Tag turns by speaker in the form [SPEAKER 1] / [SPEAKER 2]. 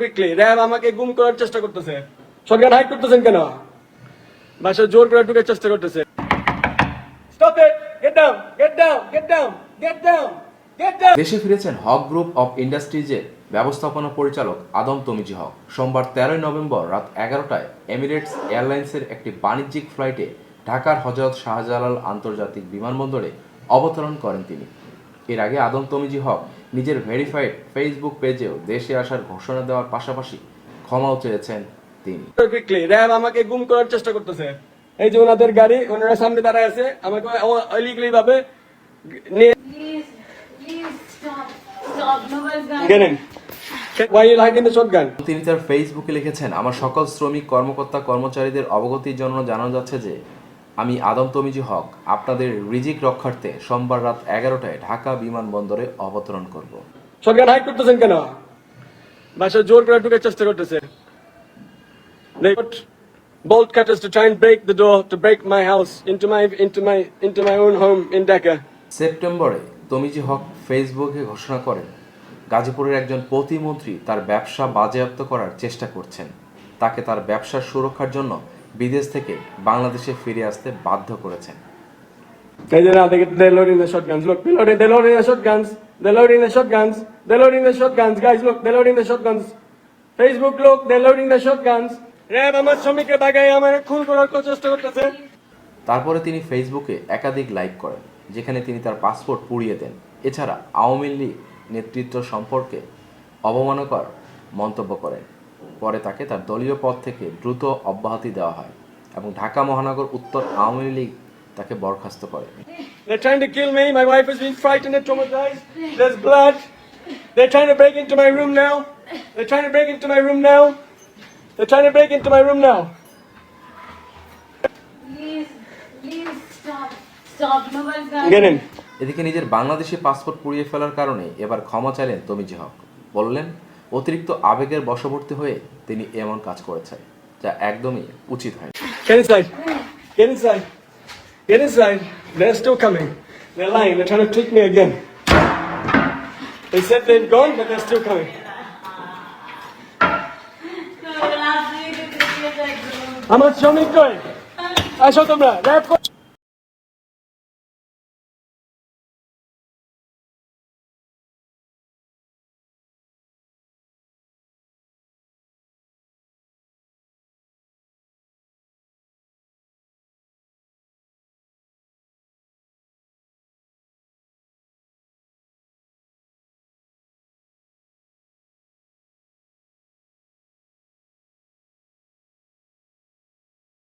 [SPEAKER 1] Quickly RAB আমাকে গুম করার চেষ্টা করতেছে। সরকার করতেছেন কেন? বাসা জোর করে চেষ্টা করতেছে। Stop it get down get down get down get down
[SPEAKER 2] দেশে ফিরেছেন হক গ্রুপ ইন্ডাস্ট্রিজের ব্যবস্থাপনা পরিচালক আদম তমিজি হক। সোমবার তেরোই নভেম্বর রাত এগারোটায় এমিরেটস এয়ারলাইন্সের একটি বাণিজ্যিক ফ্লাইটে ঢাকার হজরত শাহজালাল আন্তর্জাতিক বিমানবন্দরে অবতরণ করেন তিনি। এর আগে আদম তমিজি হক নিজের ভেরিফাইড ফেসবুক পেজেও দেশে আসার ঘোষণা দেওয়ার পাশাপাশি ক্ষমাও চেয়েছেন তিনি।
[SPEAKER 1] র্যাব আমাকে গুম করার চেষ্টা করতেছে। এই যে ওনাদের গাড়ি ওনারা সামনে দাঁড়ায় আছে আমাকে ইলিগালি ভাবে?
[SPEAKER 2] তিনি তার ফেসবুকে লিখেছেন আমার সকল শ্রমিক কর্মকর্তা কর্মচারীদের অবগতির জন্য জানানো যাচ্ছে যে আমি আদম তমিজি হক আপনাদের রিজিক রক্ষার্থে সোমবার রাত এগারোটায় ঢাকা বিমানবন্দরে অবতরণ করব।
[SPEAKER 1] সরকার হাইড করতেছেন কেন? বাসা জোর করে ঢুকে চেষ্টা করতেছে They put bolt cutters to try and break the door to break my house into my into my into my own home in Dhaka.
[SPEAKER 2] সেপ্টেম্বরে তমিজি হক ফেসবুকে ঘোষণা করেন গাজীপুরের একজন প্রতিমন্ত্রী তার ব্যবসা বাজেয়াপ্ত করার চেষ্টা করছেন। তাকে তার ব্যবসার সুরক্ষার জন্য বিদেশ থেকে বাংলাদেশে ফিরে আসতে বাধ্য করেছেন। তারপরে তিনি ফেসবুকে একাধিক লাইক করেন যেখানে তিনি তার পাসপোর্ট পুড়িয়ে দেন। এছাড়া আওয়ামী লীগ নেতৃত্ব সম্পর্কে অবমানকর মন্তব্য করেন। পরে তাকে তার দলীয় পদ থেকে দ্রুত অব্যাহতি দেওয়া হয় এবং ঢাকা মহানগর উত্তর আওয়ামী লীগ তাকে বরখাস্ত করে। এদিকে নিজের বাংলাদেশি পাসপোর্ট পুড়িয়ে ফেলার কারণে এবার ক্ষমা চাইলেন তমিজি হক। বললেন অতিরিক্ত আবেগের বশবর্তী হয়ে তিনি এমন কাজ করেছেন যা একদমই উচিত হয়
[SPEAKER 1] আমার শ্রমিক আসো তোমরা।